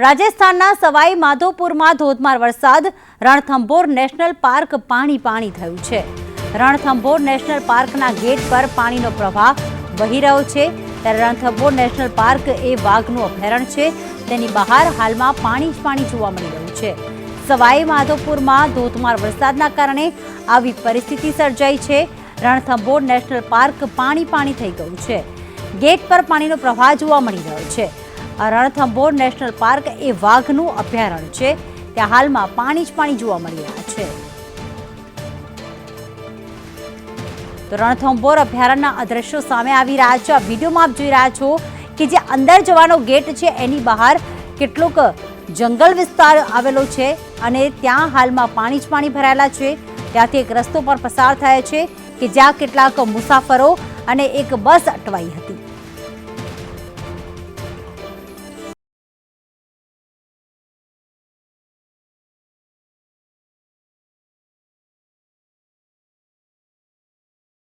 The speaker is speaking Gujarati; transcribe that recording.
રાજસ્થાનના સવાઈ માધોપુરમાં ધોધમાર વરસાદ. રણથંભોર નેશનલ પાર્ક પાણી પાણી થયું છે. રણથંભોર નેશનલ પાર્કના ગેટ પર પાણીનો પ્રવાહ વહી રહ્યો છે. ત્યારે રણથંભોર નેશનલ પાર્ક એ વાઘનું અભયારણ્ય છે. તેની બહાર હાલમાં પાણી જ પાણી જોવા મળી રહ્યું છે. સવાઈ માધોપુરમાં ધોધમાર વરસાદના કારણે આવી પરિસ્થિતિ સર્જાઈ છે. રણથંભોર નેશનલ પાર્ક પાણી પાણી થઈ ગયું છે. ગેટ પર પાણીનો પ્રવાહ જોવા મળી રહ્યો છે. રણથંભોર નેશનલ પાર્ક એ વાઘનું અભયારણ્ય છે. ત્યાં હાલમાં પાણી જ પાણી જોવા મળી રહ્યા છે. તો રણથંભોર અભયારણ્યના અદ્રશ્યો સામે આવી રહ્યા છે. આ વિડીયોમાં આપ જોઈ રહ્યા છો કે જે અંદર જવાનો ગેટ છે એની બહાર કેટલોક જંગલ વિસ્તાર આવેલો છે અને ત્યાં હાલમાં પાણી જ પાણી ભરાયેલા છે. ત્યાંથી એક રસ્તો પર પસાર થયો છે કે જ્યાં કેટલાક મુસાફરો અને એક બસ અટવાઈ હતી.